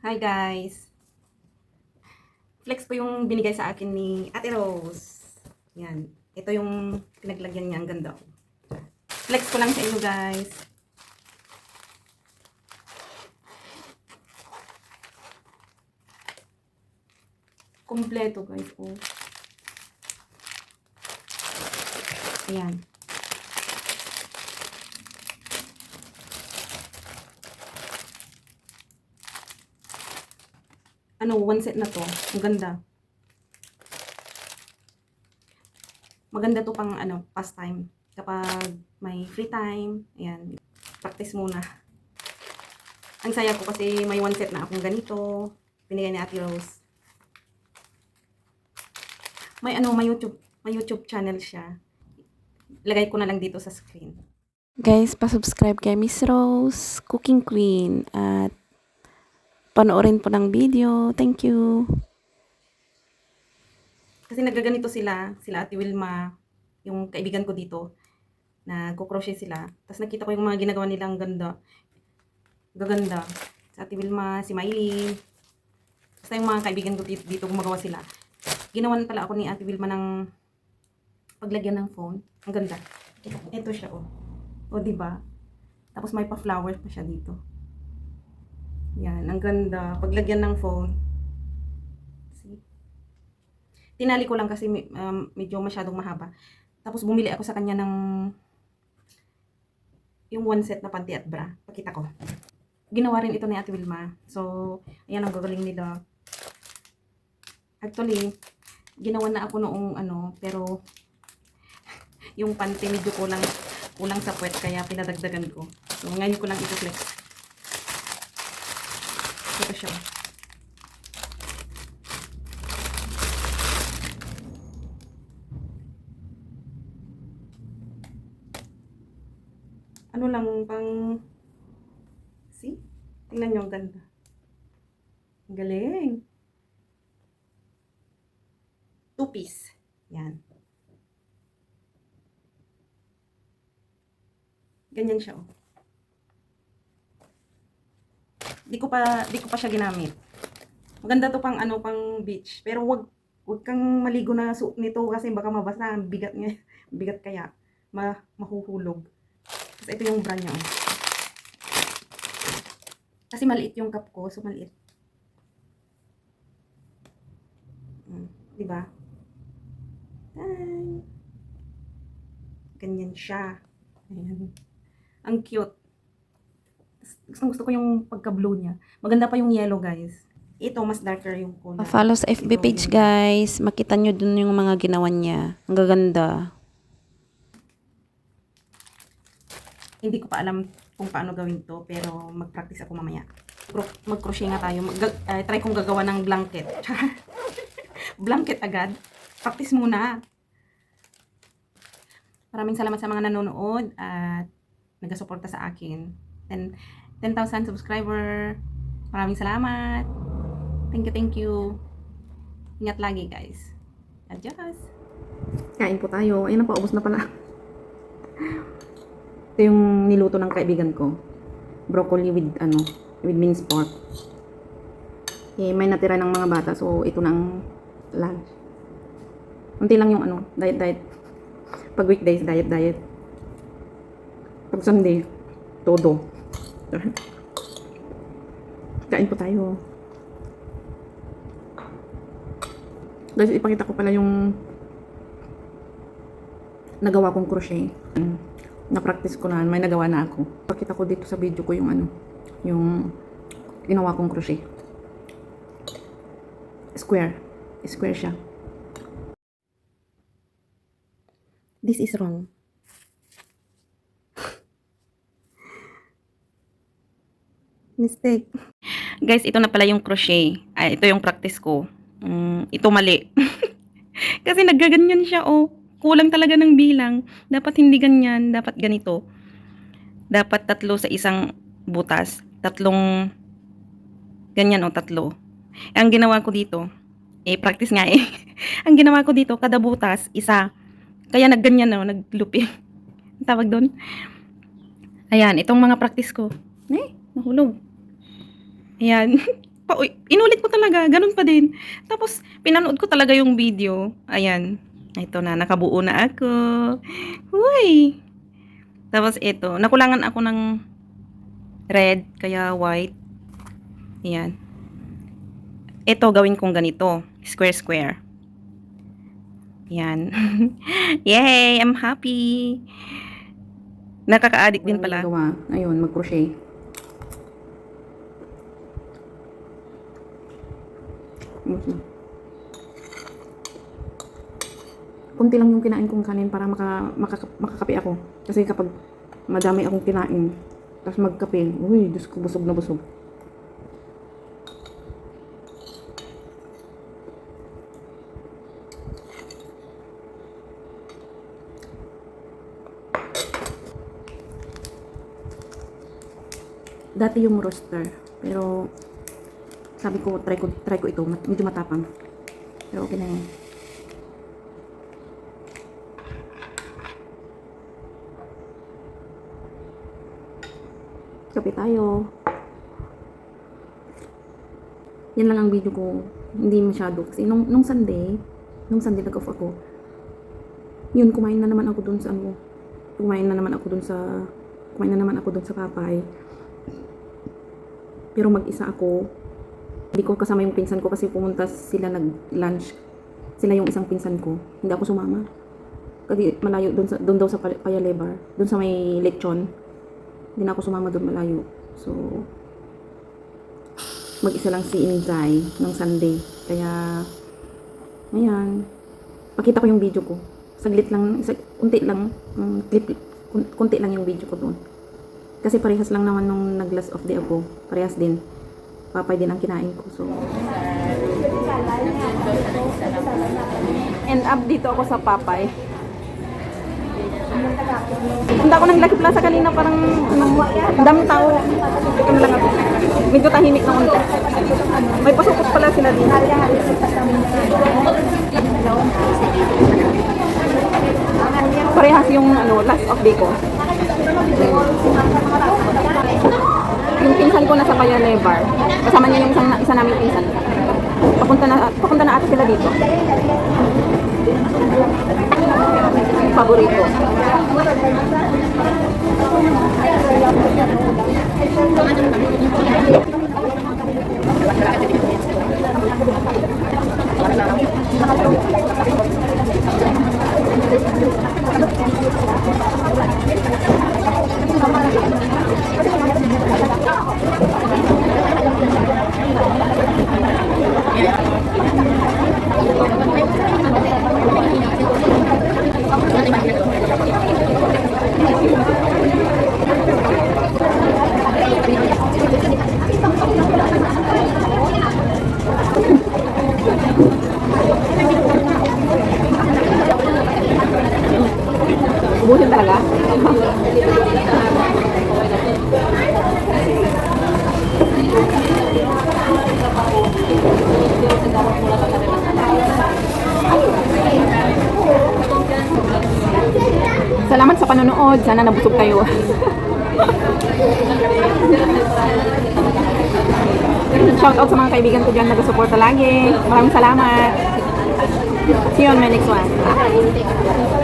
Hi guys! Flex po yung binigay sa akin ni Ate Rose. Yan. Ito yung pinaglagyan niya. Ang ganda. Flex ko lang sa inyo guys. Kompleto guys. Oh. Ayan. Ano, one set na to. Ang ganda. Maganda to pang ano, pastime. Kapag may free time, ayan, practice muna. Ang saya ko kasi may one set na akong ganito. Binigay ni Ate Rose. May ano, may YouTube, may YouTube channel siya. Lagay ko na lang dito sa screen. Guys, pa-subscribe kay Miss Rose, Cooking Queen, at panoorin po ng video. Thank you. Kasi nagaganito sila, sila Ate Wilma, yung kaibigan ko dito, na crochet sila. Tapos nakita ko yung mga ginagawa nilang ganda. Gaganda. Sa Ate Wilma, si Miley. Basta yung mga kaibigan ko dito, dito gumagawa sila. Ginawan pala ako ni Ate Wilma ng paglagyan ng phone. Ang ganda. Ito siya, oh. O, di ba? Tapos may pa-flower pa siya dito. Yan, ang ganda. Paglagyan ng phone. See? Tinali ko lang kasi um, medyo masyadong mahaba. Tapos bumili ako sa kanya ng yung one set na panty at bra. Pakita ko. Ginawa rin ito ni Ate Wilma. So, ayan ang gagaling nila. Actually, ginawa na ako noong ano, pero yung panty medyo kulang kulang sa puwet kaya pinadagdagan ko. So, ngayon ko lang ito flex. Ito siya. ano lang pang see tingnan nyo ang ganda. Ang galing. Two piece. Yan. Ganyan siya oh di ko pa di ko pa siya ginamit maganda to pang ano pang beach pero wag wag kang maligo na suot nito kasi baka mabasa ang bigat niya bigat kaya ma mahuhulog tapos ito yung brand niya. oh. Kasi maliit yung cup ko, so maliit. Mm, di ba? Ganyan siya. Ayan. Ang cute. Gusto, gusto ko yung pagka-blue niya. Maganda pa yung yellow, guys. Ito, mas darker yung kulay. Pa-follow sa FB Ito, page, guys. Makita nyo dun yung mga ginawa niya. Ang gaganda. Hindi ko pa alam kung paano gawin to, pero mag-practice ako mamaya. Cro- Mag-crochet nga tayo. Mag eh, try kong gagawa ng blanket. blanket agad. Practice muna. Maraming salamat sa mga nanonood at nagasuporta sa akin. 10 10,000 subscriber. Maraming salamat. Thank you, thank you. Ingat lagi, guys. Adios. Kain po tayo. Ayun na po, ubos na pala. Ito yung niluto ng kaibigan ko. Broccoli with ano, with minced pork. Eh, may natira ng mga bata, so ito na lunch. Unti lang yung ano, diet diet. Pag weekdays, diet diet. Pag Sunday, todo. Kain po tayo. Guys, ipakita ko pala yung nagawa kong crochet. Na-practice ko na, may nagawa na ako. Pakita ko dito sa video ko yung ano, yung ginawa kong crochet. Square. Square siya. This is wrong. Mistake. Guys, ito na pala yung crochet. Ay, ito yung practice ko. Mm, ito mali. Kasi naggaganyan siya, oh. Kulang talaga ng bilang. Dapat hindi ganyan. Dapat ganito. Dapat tatlo sa isang butas. Tatlong ganyan, oh, tatlo. Ang ginawa ko dito, eh, practice nga eh. Ang ginawa ko dito, kada butas, isa. Kaya nagganyan, oh, naglupi. Tawag doon. Ayan, itong mga practice ko. Eh, nahulog. Ayan. pa, uy, inulit ko talaga, ganun pa din. Tapos, pinanood ko talaga yung video. Ayan. Ito na, nakabuo na ako. Uy! Tapos ito, nakulangan ako ng red, kaya white. Ayan. Ito, gawin kong ganito. Square-square. Yan. Yay! I'm happy! Nakaka-addict din pala. Gawa. Ayun, mag-crochet. Kunti lang yung kinain kong kanin para maka, maka, makakape ako. Kasi kapag madami akong kinain, tapos magkape, uy, Diyos ko, busog na busog. Dati yung roaster, pero sabi ko, try ko, try ko ito, medyo matapang. Pero okay na yun. Kape tayo. Yan lang ang video ko. Hindi masyado. Kasi nung, nung Sunday, nung Sunday nag-off ako, yun, kumain na naman ako dun sa ano, kumain na naman ako dun sa, kumain na naman ako dun sa Papay. Pero mag-isa ako. Hindi ko kasama yung pinsan ko kasi pumunta sila nag-lunch. Sila yung isang pinsan ko. Hindi ako sumama. Kasi malayo doon sa doon daw sa Pay- Payalebar, doon sa may lechon. Hindi na ako sumama doon malayo. So mag-isa lang si Inzay ng Sunday. Kaya ayan. Pakita ko yung video ko. Saglit lang, isa, unti lang, um, clip, kun- kunti lang yung video ko doon. Kasi parehas lang naman nung nag-last off day ako. Parehas din. Papay din ang kinain ko. So, end up dito ako sa Papay. Punta ako ng Lucky Plaza kanina parang ano, ang daming tao. Ano lang ako. Medyo tahimik na unti. May pasukot pala sila dito. Parehas yung ano, last of day ko. Yung pinsan ko nasa Payale Bar. Kasama niya yung isang, isa naming pinsan. Papunta na, papunta na ata sila dito. Paborito. Ubusin talaga. Salamat sa panonood. Sana nabusog kayo. Shout out sa mga kaibigan ko dyan na nag-suporta lagi. Maraming salamat. See you on my next one. Bye!